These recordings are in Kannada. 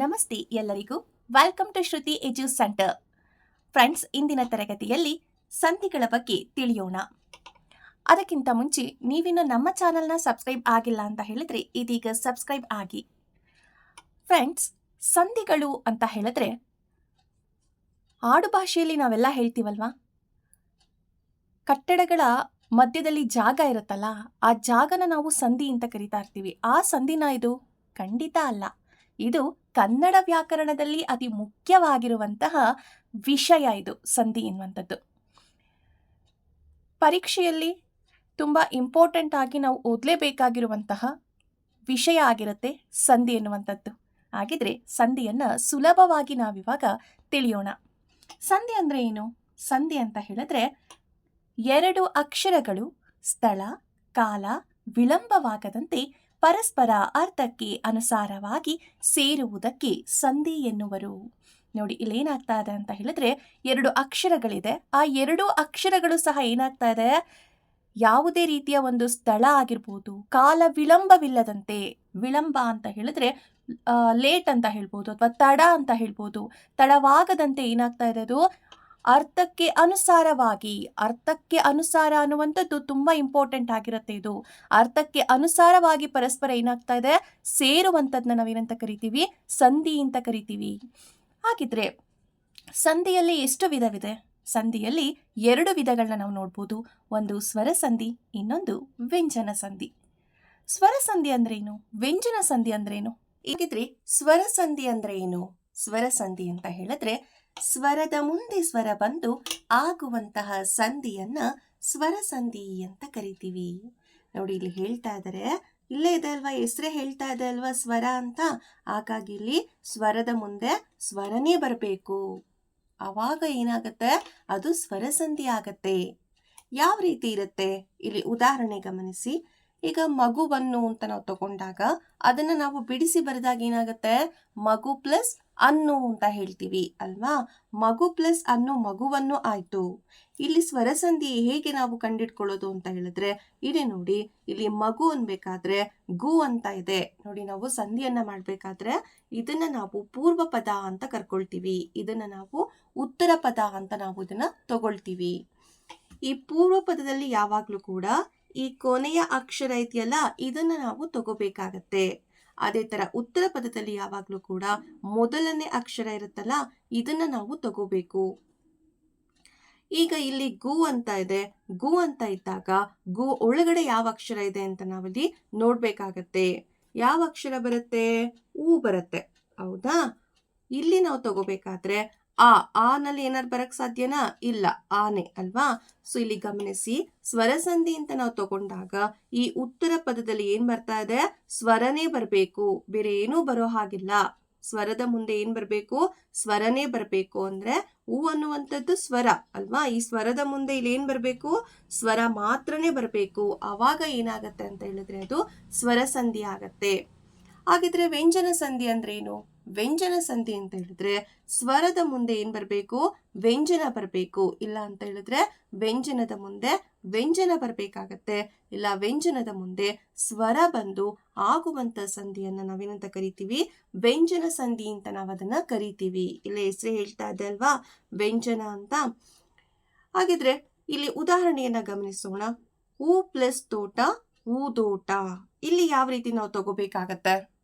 ನಮಸ್ತೆ ಎಲ್ಲರಿಗೂ. Welcome to Shruti edu centre friends ಇಂದಿನ ತರಗತಿಯಲ್ಲಿ ಸಂಧಿಗಳ ಬಗ್ಗೆ ತಿಳಿಯೋಣ. ಅದಕ್ಕಿಂತ ಮುಂಚೆ ನೀವಿನ್ನು ನಮ್ಮ ಚಾನಲ್ನ ಸಬ್ಸ್ಕ್ರೈಬ್ ಆಗಿಲ್ಲ ಅಂತ ಹೇಳಿದ್ರೆ ಇದೀಗ ಸಬ್ಸ್ಕ್ರೈಬ್ ಆಗಿ. ಫ್ರೆಂಡ್ಸ್ ಸಂಧಿಗಳು ಅಂತ ಹೇಳಿದ್ರೆ ಆಡು ಭಾಷೆಯಲ್ಲಿ ನಾವೆಲ್ಲ ಹೇಳ್ತೀವಲ್ವಾ? ಕಟ್ಟಡಗಳ ಮಧ್ಯದಲ್ಲಿ ಜಾಗ ಇರುತ್ತಲ್ಲ, ಆ ಜಾಗನ ನಾವು ಸಂಧಿ ಅಂತ ಕರಿತಾ ಇರ್ತೀವಿ. ಆ ಸಂಧಿನ ಇದು? ಖಂಡಿತ ಅಲ್ಲ. ಇದು ಕನ್ನಡ ವ್ಯಾಕರಣದಲ್ಲಿ ಅತಿ ಮುಖ್ಯವಾಗಿರುವಂತಹ ವಿಷಯ ಇದು, ಸಂಧಿ ಎನ್ನುವಂಥದ್ದು. ಪರೀಕ್ಷೆಯಲ್ಲಿ ತುಂಬ ಇಂಪಾರ್ಟೆಂಟ್ ಆಗಿ ನಾವು ಓದಲೇಬೇಕಾಗಿರುವಂತಹ ವಿಷಯ ಆಗಿರುತ್ತೆ ಸಂಧಿ ಎನ್ನುವಂಥದ್ದು. ಹಾಗಿದ್ರೆ ಸಂಧಿಯನ್ನು ಸುಲಭವಾಗಿ ನಾವಿವಾಗ ತಿಳಿಯೋಣ. ಸಂಧಿ ಅಂದರೆ ಏನು? ಸಂಧಿ ಅಂತ ಹೇಳಿದ್ರೆ ಎರಡು ಅಕ್ಷರಗಳು ಸ್ಥಳ, ಕಾಲ ವಿಳಂಬವಾಗದಂತೆ ಪರಸ್ಪರ ಅರ್ಥಕ್ಕೆ ಅನುಸಾರವಾಗಿ ಸೇರುವುದಕ್ಕೆ ಸಂಧಿ ಎನ್ನುವರು. ನೋಡಿ, ಇಲ್ಲಿ ಏನಾಗ್ತಾ ಇದೆ ಅಂತ ಹೇಳಿದ್ರೆ ಎರಡು ಅಕ್ಷರಗಳಿದೆ. ಆ ಎರಡು ಅಕ್ಷರಗಳು ಸಹ ಏನಾಗ್ತಾ ಇದೆ? ಯಾವುದೇ ರೀತಿಯ ಒಂದು ಸ್ಥಳ ಆಗಿರ್ಬೋದು, ಕಾಲ ವಿಳಂಬವಿಲ್ಲದಂತೆ, ವಿಳಂಬ ಅಂತ ಹೇಳಿದ್ರೆ ಲೇಟ್ ಅಂತ ಹೇಳ್ಬೋದು ಅಥವಾ ತಡ ಅಂತ ಹೇಳ್ಬೋದು, ತಡವಾಗದಂತೆ ಏನಾಗ್ತಾ ಇರೋದು ಅರ್ಥಕ್ಕೆ ಅನುಸಾರವಾಗಿ, ಅರ್ಥಕ್ಕೆ ಅನುಸಾರ ಅನ್ನುವಂಥದ್ದು ತುಂಬ ಇಂಪಾರ್ಟೆಂಟ್ ಆಗಿರುತ್ತೆ ಇದು. ಅರ್ಥಕ್ಕೆ ಅನುಸಾರವಾಗಿ ಪರಸ್ಪರ ಏನಾಗ್ತಾ ಇದೆ? ಸೇರುವಂಥದ್ದನ್ನ ನಾವೇನಂತ ಕರಿತೀವಿ? ಸಂಧಿ ಅಂತ ಕರಿತೀವಿ. ಹಾಗಿದ್ರೆ, ಸಂಧಿಯಲ್ಲಿ ಎಷ್ಟು ವಿಧವಿದೆ? ಸಂಧಿಯಲ್ಲಿ ಎರಡು ವಿಧಗಳನ್ನ ನಾವು ನೋಡ್ಬೋದು. ಒಂದು ಸ್ವರ ಸಂಧಿ, ಇನ್ನೊಂದು ವ್ಯಂಜನ ಸಂಧಿ. ಸ್ವರ ಸಂಧಿ ಅಂದ್ರೇನು? ವ್ಯಂಜನ ಸಂಧಿ ಅಂದ್ರೇನು? ಹೀಗಿದ್ರೆ ಸ್ವರ ಸಂಧಿ ಅಂದ್ರೆ ಏನು ಸ್ವರ ಸಂಧಿ ಅಂತ ಹೇಳಿದ್ರೆ ಸ್ವರದ ಮುಂದೆ ಸ್ವರ ಬಂದು ಆಗುವಂತಹ ಸಂಧಿಯನ್ನ ಸ್ವರ ಸಂಧಿ ಅಂತ ಕರಿತೀವಿ. ನೋಡಿ ಇಲ್ಲಿ ಹೇಳ್ತಾ ಇದ್ದಾರೆ ಇಲ್ಲೇ ಇದೆ ಅಲ್ವಾ, ಹೆಸರೇ ಹೇಳ್ತಾ ಇದೆ ಅಲ್ವಾ ಸ್ವರ ಅಂತ? ಹಾಗಾಗಿ ಇಲ್ಲಿ ಸ್ವರದ ಮುಂದೆ ಸ್ವರನೇ ಬರಬೇಕು. ಅವಾಗ ಏನಾಗುತ್ತೆ? ಅದು ಸ್ವರ ಸಂಧಿ ಆಗತ್ತೆ. ಯಾವ ರೀತಿ ಇರುತ್ತೆ? ಇಲ್ಲಿ ಉದಾಹರಣೆ ಗಮನಿಸಿ. ಈಗ ಮಗುವನ್ನು ಅಂತ ನಾವು ತಗೊಂಡಾಗ ಅದನ್ನ ನಾವು ಬಿಡಿಸಿ ಬರೆದಾಗ ಏನಾಗುತ್ತೆ? ಮಗು ಪ್ಲಸ್ ಅನ್ನು ಅಂತ ಹೇಳ್ತೀವಿ ಅಲ್ವಾ? ಮಗು ಪ್ಲಸ್ ಅನ್ನು ಮಗುವನ್ನು ಆಯ್ತು. ಇಲ್ಲಿ ಸ್ವರಸಂಧಿ ಹೇಗೆ ನಾವು ಕಂಡಿಡ್ಕೊಳ್ಳೋದು ಅಂತ ಹೇಳಿದ್ರೆ ಇಲ್ಲಿ ನೋಡಿ, ಇಲ್ಲಿ ಮಗು ಅನ್ಬೇಕಾದ್ರೆ ಗು ಅಂತ ಇದೆ. ನೋಡಿ, ನಾವು ಸಂಧಿಯನ್ನ ಮಾಡ್ಬೇಕಾದ್ರೆ ಇದನ್ನ ನಾವು ಪೂರ್ವ ಪದ ಅಂತ ಕರ್ಕೊಳ್ತೀವಿ. ಇದನ್ನ ನಾವು ಉತ್ತರ ಪದ ಅಂತ ನಾವು ಇದನ್ನ ತಗೊಳ್ತೀವಿ. ಈ ಪೂರ್ವ ಪದದಲ್ಲಿ ಯಾವಾಗ್ಲೂ ಕೂಡ ಈ ಕೊನೆಯ ಅಕ್ಷರ ಇದೆಯಲ್ಲ ಇದನ್ನ ನಾವು ತಗೋಬೇಕಾಗತ್ತೆ. ಅದೇ ಥರ ಉತ್ತರ ಪದದಲ್ಲಿ ಯಾವಾಗಲೂ ಕೂಡ ಮೊದಲನೇ ಅಕ್ಷರ ಇರುತ್ತಲ್ಲ, ಇದನ್ನ ನಾವು ತಗೋಬೇಕು. ಈಗ ಇಲ್ಲಿ ಗು ಅಂತ ಇದೆ. ಗು ಅಂತ ಇದ್ದಾಗ ಗು ಒಳಗಡೆ ಯಾವ ಅಕ್ಷರ ಇದೆ ಅಂತ ನಾವಿಲ್ಲಿ ನೋಡ್ಬೇಕಾಗತ್ತೆ. ಯಾವ ಅಕ್ಷರ ಬರುತ್ತೆ? ಊ ಬರುತ್ತೆ. ಹೌದಾ? ಇಲ್ಲಿ ನಾವು ತಗೋಬೇಕಾದ್ರೆ ಆ ಆ ನಲ್ಲಿ ಏನಾರು ಬರಕ್ ಸಾಧ್ಯನಾ? ಇಲ್ಲ. ಆನೆ ಅಲ್ವಾ? ಸೊ ಇಲ್ಲಿ ಗಮನಿಸಿ. ಸ್ವರ ಸಂಧಿ ಅಂತ ನಾವು ತಗೊಂಡಾಗ ಈ ಉತ್ತರ ಪದದಲ್ಲಿ ಏನ್ ಬರ್ತಾ ಇದೆ? ಸ್ವರನೇ ಬರಬೇಕು. ಬೇರೆ ಏನೂ ಬರೋ ಹಾಗಿಲ್ಲ. ಸ್ವರದ ಮುಂದೆ ಏನ್ ಬರಬೇಕು? ಸ್ವರನೇ ಬರಬೇಕು ಅಂದ್ರೆ ಹೂ ಅನ್ನುವಂಥದ್ದು ಸ್ವರ ಅಲ್ವಾ? ಈ ಸ್ವರದ ಮುಂದೆ ಇಲ್ಲಿ ಏನ್ ಬರಬೇಕು? ಸ್ವರ ಮಾತ್ರನೇ ಬರಬೇಕು. ಅವಾಗ ಏನಾಗತ್ತೆ ಅಂತ ಹೇಳಿದ್ರೆ ಅದು ಸ್ವರ ಸಂಧಿ ಆಗತ್ತೆ. ಹಾಗಿದ್ರೆ ವ್ಯಂಜನ ಸಂಧಿ ಅಂದ್ರೆ ಏನು ವ್ಯಂಜನ ಸಂಧಿ ಅಂತ ಹೇಳಿದ್ರೆ ಸ್ವರದ ಮುಂದೆ ಏನು ಬರಬೇಕು? ವ್ಯಂಜನ ಬರಬೇಕು. ಇಲ್ಲ ಅಂತ ಹೇಳಿದ್ರೆ ವ್ಯಂಜನದ ಮುಂದೆ ವ್ಯಂಜನ ಬರಬೇಕಾಗತ್ತೆ. ಇಲ್ಲ ವ್ಯಂಜನದ ಮುಂದೆ ಸ್ವರ ಬಂದು ಆಗುವಂತ ಸಂಧಿಯನ್ನ ನಾವೇನಂತ ಕರಿತೀವಿ? ವ್ಯಂಜನ ಸಂಧಿ ಅಂತ ನಾವು ಅದನ್ನ ಕರಿತೀವಿ. ಇಲ್ಲಿ ಹೆಸರೇ ಹೇಳ್ತಾ ಇದೆ ಅಲ್ವಾ? ವ್ಯಂಜನ ಅಂತ. ಹಾಗಿದ್ರೆ ಇಲ್ಲಿ ಉದಾಹರಣೆಯನ್ನ ಗಮನಿಸೋಣ. ಹೂ ಪ್ಲಸ್ ತೋಟ ಹೂದೋಟ ಇಲ್ಲಿ ಯಾವ ರೀತಿ ನಾವು ತಗೋಬೇಕಾಗತ್ತೆ?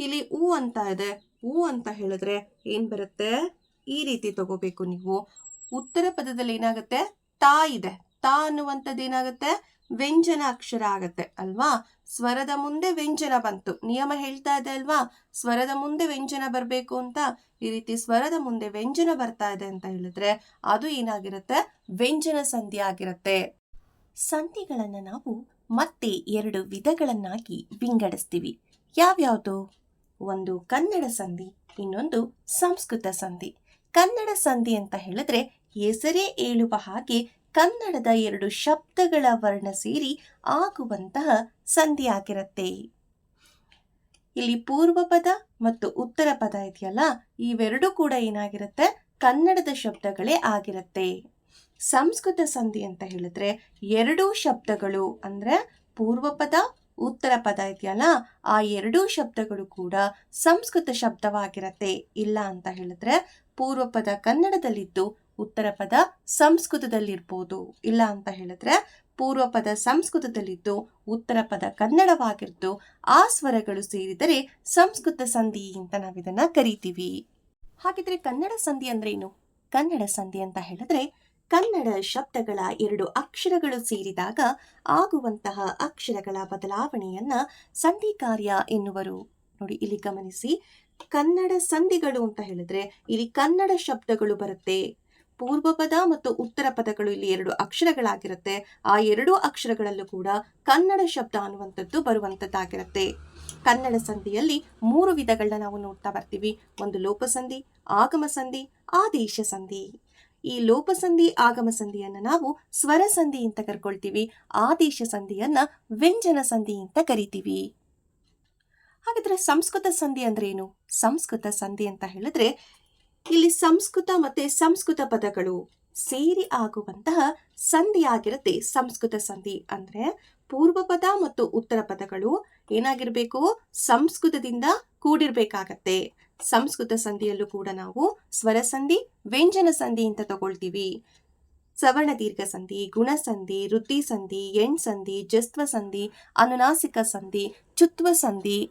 ಇಲ್ಲಿ ಹೂ ಅಂತ ಇದೆ. ಹೂ ಅಂತ ಹೇಳಿದ್ರೆ ಏನು ಬರುತ್ತೆ? ಈ ರೀತಿ ತಗೋಬೇಕು ನೀವು. ಉತ್ತರ ಪದದಲ್ಲಿ ಏನಾಗುತ್ತೆ? ತಾ ಇದೆ. ತಾ ಅನ್ನುವಂಥದ್ದು ಏನಾಗುತ್ತೆ? ವ್ಯಂಜನ ಅಕ್ಷರ ಆಗತ್ತೆ ಅಲ್ವಾ? ಸ್ವರದ ಮುಂದೆ ವ್ಯಂಜನ ಬಂತು. ನಿಯಮ ಹೇಳ್ತಾ ಇದೆ ಅಲ್ವಾ? ಸ್ವರದ ಮುಂದೆ ವ್ಯಂಜನ ಬರಬೇಕು ಅಂತ. ಈ ರೀತಿ ಸ್ವರದ ಮುಂದೆ ವ್ಯಂಜನ ಬರ್ತಾ ಇದೆ ಅಂತ ಹೇಳಿದ್ರೆ ಅದು ಏನಾಗಿರುತ್ತೆ? ವ್ಯಂಜನ ಸಂಧಿ ಆಗಿರುತ್ತೆ. ಸಂಧಿಗಳನ್ನು ನಾವು ಮತ್ತೆ ಎರಡು ವಿಧಗಳನ್ನಾಗಿ ವಿಂಗಡಿಸ್ತೀವಿ. ಯಾವ್ಯಾವುದು? ಒಂದು ಕನ್ನಡ ಸಂಧಿ, ಇನ್ನೊಂದು ಸಂಸ್ಕೃತ ಸಂಧಿ. ಕನ್ನಡ ಸಂಧಿ ಅಂತ ಹೇಳಿದ್ರೆ ಹೆಸರೇ ಹೇಳುವ ಹಾಗೆ ಕನ್ನಡದ ಎರಡು ಶಬ್ದಗಳ ವರ್ಣ ಸೇರಿ ಆಗುವಂತಹ ಸಂಧಿ ಆಗಿರುತ್ತೆ. ಇಲ್ಲಿ ಪೂರ್ವ ಪದ ಮತ್ತು ಉತ್ತರ ಪದ ಇದೆಯಲ್ಲ, ಇವೆರಡೂ ಕೂಡ ಏನಾಗಿರುತ್ತೆ? ಕನ್ನಡದ ಶಬ್ದಗಳೇ ಆಗಿರುತ್ತೆ. ಸಂಸ್ಕೃತ ಸಂಧಿ ಅಂತ ಹೇಳಿದ್ರೆ ಎರಡೂ ಶಬ್ದಗಳು ಅಂದ್ರೆ ಪೂರ್ವ ಪದ ಉತ್ತರ ಪದ ಇದೆಯಲ್ಲ ಆ ಎರಡೂ ಶಬ್ದಗಳು ಕೂಡ ಸಂಸ್ಕೃತ ಶಬ್ದವಾಗಿರತ್ತೆ. ಇಲ್ಲ ಅಂತ ಹೇಳಿದ್ರೆ ಪೂರ್ವ ಪದ ಕನ್ನಡದಲ್ಲಿದ್ದು ಉತ್ತರ ಪದ ಸಂಸ್ಕೃತದಲ್ಲಿರ್ಬೋದು. ಇಲ್ಲ ಅಂತ ಹೇಳಿದ್ರೆ ಪೂರ್ವ ಪದ ಸಂಸ್ಕೃತದಲ್ಲಿದ್ದು ಉತ್ತರ ಪದ ಕನ್ನಡವಾಗಿದ್ದು ಆ ಸ್ವರಗಳು ಸೇರಿದರೆ ಸಂಸ್ಕೃತ ಸಂಧಿ ಅಂತ ನಾವಿದನ್ನ ಕರಿತೀವಿ. ಹಾಗಿದ್ರೆ ಕನ್ನಡ ಸಂಧಿ ಅಂದ್ರೇನು? ಕನ್ನಡ ಸಂಧಿ ಅಂತ ಹೇಳಿದ್ರೆ ಕನ್ನಡ ಶಬ್ದಗಳ ಎರಡು ಅಕ್ಷರಗಳು ಸೇರಿದಾಗ ಆಗುವಂತಹ ಅಕ್ಷರಗಳ ಬದಲಾವಣೆಯನ್ನ ಸಂಧಿ ಕಾರ್ಯ ಎನ್ನುವರು. ನೋಡಿ, ಇಲ್ಲಿ ಗಮನಿಸಿ. ಕನ್ನಡ ಸಂಧಿಗಳು ಅಂತ ಹೇಳಿದ್ರೆ ಇಲ್ಲಿ ಕನ್ನಡ ಶಬ್ದಗಳು ಬರುತ್ತೆ. ಪೂರ್ವ ಪದ ಮತ್ತು ಉತ್ತರ ಪದಗಳು ಇಲ್ಲಿ ಎರಡು ಅಕ್ಷರಗಳಾಗಿರುತ್ತೆ. ಆ ಎರಡೂ ಅಕ್ಷರಗಳಲ್ಲೂ ಕೂಡ ಕನ್ನಡ ಶಬ್ದ ಅನ್ನುವಂಥದ್ದು ಬರುವಂಥದ್ದಾಗಿರುತ್ತೆ. ಕನ್ನಡ ಸಂಧಿಯಲ್ಲಿ ಮೂರು ವಿಧಗಳನ್ನ ನಾವು ನೋಡ್ತಾ ಬರ್ತೀವಿ. ಒಂದು ಲೋಪಸಂಧಿ ಆಗಮ ಸಂಧಿ ಆದೇಶ ಸಂಧಿ. ಈ ಲೋಪಸಂಧಿ ಆಗಮ ಸಂಧಿಯನ್ನ ನಾವು ಸ್ವರ ಸಂಧಿ ಅಂತ ಕರ್ಕೊಳ್ತೀವಿ, ಆದೇಶ ಸಂಧಿಯನ್ನ ವ್ಯಂಜನ ಸಂಧಿ ಅಂತ ಕರಿತೀವಿ. ಹಾಗಾದ್ರೆ ಸಂಸ್ಕೃತ ಸಂಧಿ ಅಂದ್ರೆ ಏನು? ಸಂಸ್ಕೃತ ಸಂಧಿ ಅಂತ ಹೇಳಿದ್ರೆ ಇಲ್ಲಿ ಸಂಸ್ಕೃತ ಮತ್ತೆ ಸಂಸ್ಕೃತ ಪದಗಳು ಸೇರಿ ಆಗುವಂತಹ ಸಂಧಿ ಆಗಿರುತ್ತೆ ಸಂಸ್ಕೃತ ಸಂಧಿ ಅಂದ್ರೆ ಪೂರ್ವ ಪದ ಮತ್ತು ಉತ್ತರ ಪದಗಳು ಏನಾಗಿರ್ಬೇಕು? ಸಂಸ್ಕೃತದಿಂದ ಕೂಡಿರ್ಬೇಕಾಗತ್ತೆ. ಸಂಸ್ಕೃತ ಸಂಧಿಯಲ್ಲೂ ಕೂಡ ನಾವು ಸ್ವರ ಸಂಧಿ, ವ್ಯಂಜನ ಸಂಧಿ ಅಂತ ತಗೊಳ್ತೀವಿ. ಸವರ್ಣ ದೀರ್ಘ ಸಂಧಿ, ಗುಣ ಸಂಧಿ, ವೃತ್ತಿ ಸಂಧಿ ಎಣ್ ಸಂಧಿ, ಜಸ್ತ್ವ ಸಂಧಿ, ಅನುನಾಸಿಕ ಸಂಧಿ, ಚುತ್ವ ಸಂಧಿ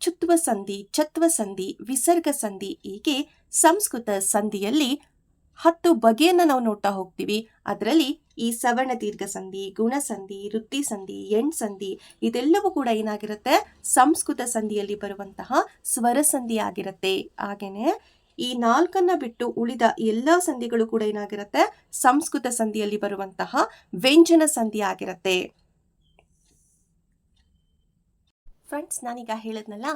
ಚುತ್ವ ಸಂಧಿ ಚತ್ವ ಸಂಧಿ, ವಿಸರ್ಗ ಸಂಧಿ ಹೀಗೆ ಸಂಸ್ಕೃತ ಸಂಧಿಯಲ್ಲಿ ಹತ್ತು ಬಗೆಯನ್ನು ನಾವು ನೋಡ್ತಾ ಹೋಗ್ತೀವಿ. ಅದರಲ್ಲಿ ಈ ಸವರ್ಣ ದೀರ್ಘ ಸಂಧಿ, ಗುಣ ಸಂಧಿ, ವೃತ್ತಿ ಸಂಧಿ, ಎಣ್ ಸಂಧಿ ಇದೆಲ್ಲವೂ ಕೂಡ ಏನಾಗಿರುತ್ತೆ? ಸಂಸ್ಕೃತ ಸಂಧಿಯಲ್ಲಿ ಬರುವಂತಹ ಸ್ವರ ಸಂಧಿ ಆಗಿರುತ್ತೆ. ಹಾಗೇನೆ ಈ ನಾಲ್ಕನ್ನ ಬಿಟ್ಟು ಉಳಿದ ಎಲ್ಲ ಸಂಧಿಗಳು ಕೂಡ ಏನಾಗಿರುತ್ತೆ? ಸಂಸ್ಕೃತ ಸಂಧಿಯಲ್ಲಿ ಬರುವಂತಹ ವ್ಯಂಜನ ಸಂಧಿ ಆಗಿರುತ್ತೆ. ಫ್ರೆಂಡ್ಸ್ ನಾನೀಗ ಹೇಳಿದ್ನಲ್ಲ,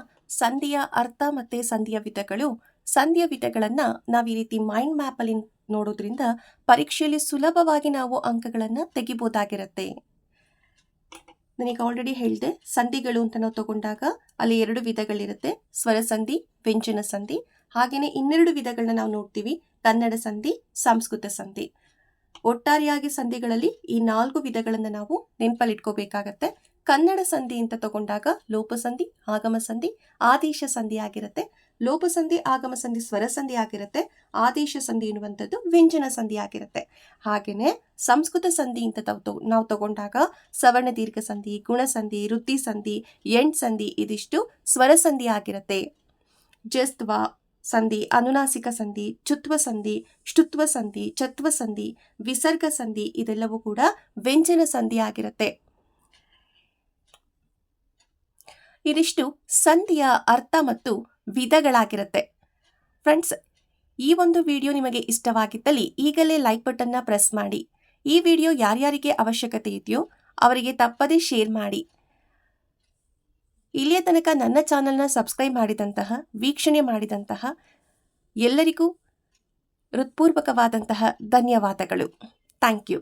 ಸಂಧಿಯ ಅರ್ಥ ಮತ್ತೆ ಸಂಧಿಯ ವಿಧಗಳು. ಸಂಧಿಯ ವಿಧಗಳನ್ನ ನಾವು ಈ ರೀತಿ ಮೈಂಡ್ ಮ್ಯಾಪ್ ಅಲ್ಲಿ ನೋಡೋದ್ರಿಂದ ಪರೀಕ್ಷೆಯಲ್ಲಿ ಸುಲಭವಾಗಿ ನಾವು ಅಂಕಗಳನ್ನು ತೆಗಿಬೋದಾಗಿರುತ್ತೆ. ನನಗೆ ಆಲ್ರೆಡಿ ಹೇಳಿದೆ, ಸಂಧಿಗಳು ಅಂತ ನಾವು ತಗೊಂಡಾಗ ಅಲ್ಲಿ ಎರಡು ವಿಧಗಳಿರುತ್ತೆ. ಸ್ವರ ಸಂಧಿ, ವ್ಯಂಜನ ಸಂಧಿ ಹಾಗೆಯೇ ಇನ್ನೆರಡು ವಿಧಗಳನ್ನ ನಾವು ನೋಡ್ತೀವಿ. ಕನ್ನಡ ಸಂಧಿ, ಸಂಸ್ಕೃತ ಸಂಧಿ. ಒಟ್ಟಾರೆಯಾಗಿ ಸಂಧಿಗಳಲ್ಲಿ ಈ ನಾಲ್ಕು ವಿಧಗಳನ್ನು ನಾವು ನೆನಪಲ್ಲಿಟ್ಕೋಬೇಕಾಗತ್ತೆ. ಕನ್ನಡ ಸಂಧಿ ಅಂತ ತಗೊಂಡಾಗ ಲೋಪಸಂಧಿ ಆಗಮ ಸಂಧಿ ಆದೇಶ ಸಂಧಿ ಆಗಿರುತ್ತೆ. ಲೋಪಸಂಧಿ ಆಗಮ ಸಂಧಿ ಸ್ವರ ಸಂಧಿ ಆಗಿರುತ್ತೆ. ಆದೇಶ ಸಂಧಿ ಎನ್ನುವಂಥದ್ದು ವ್ಯಂಜನ ಸಂಧಿ ಆಗಿರುತ್ತೆ. ಹಾಗೇನೆ ಸಂಸ್ಕೃತ ಸಂಧಿ ಅಂತ ನಾವು ತಗೊಂಡಾಗ ಸವರ್ಣ ದೀರ್ಘ ಸಂಧಿ, ಗುಣ ಸಂಧಿ, ವೃತ್ತಿ ಸಂಧಿ, ಎಂಟ್ ಸಂಧಿ ಇದಿಷ್ಟು ಸ್ವರ ಸಂಧಿ ಆಗಿರುತ್ತೆ. ಜಸ್ತ್ವ ಸಂಧಿ, ಅನುನಾಸಿಕ ಸಂಧಿ, ಚುತ್ವ ಸಂಧಿ ಷ್ಟುತ್ವ ಸಂಧಿ, ಚತ್ವ ಸಂಧಿ, ವಿಸರ್ಗ ಸಂಧಿ ಇದೆಲ್ಲವೂ ಕೂಡ ವ್ಯಂಜನ ಸಂಧಿ ಆಗಿರುತ್ತೆ. ಇದಿಷ್ಟು ಸಂಧಿಯ ಅರ್ಥ ಮತ್ತು ವಿಧಗಳಾಗಿರುತ್ತೆ. ಫ್ರೆಂಡ್ಸ್ ಈ ಒಂದು ವಿಡಿಯೋ ನಿಮಗೆ ಇಷ್ಟವಾಗಿದ್ದಲ್ಲಿ ಈಗಲೇ ಲೈಕ್ ಬಟನ್ನ ಪ್ರೆಸ್ ಮಾಡಿ. ಈ ವಿಡಿಯೋ ಯಾರ್ಯಾರಿಗೆ ಅವಶ್ಯಕತೆ ಇದೆಯೋ ಅವರಿಗೆ ತಪ್ಪದೇ ಶೇರ್ ಮಾಡಿ. ಇಲ್ಲಿಯ ತನಕ ನನ್ನ ಚಾನಲ್ನ ಸಬ್ಸ್ಕ್ರೈಬ್ ಮಾಡಿದಂತಹ, ವೀಕ್ಷಣೆ ಮಾಡಿದಂತಹ ಎಲ್ಲರಿಗೂ ಹೃತ್ಪೂರ್ವಕವಾದಂತಹ ಧನ್ಯವಾದಗಳು. Thank you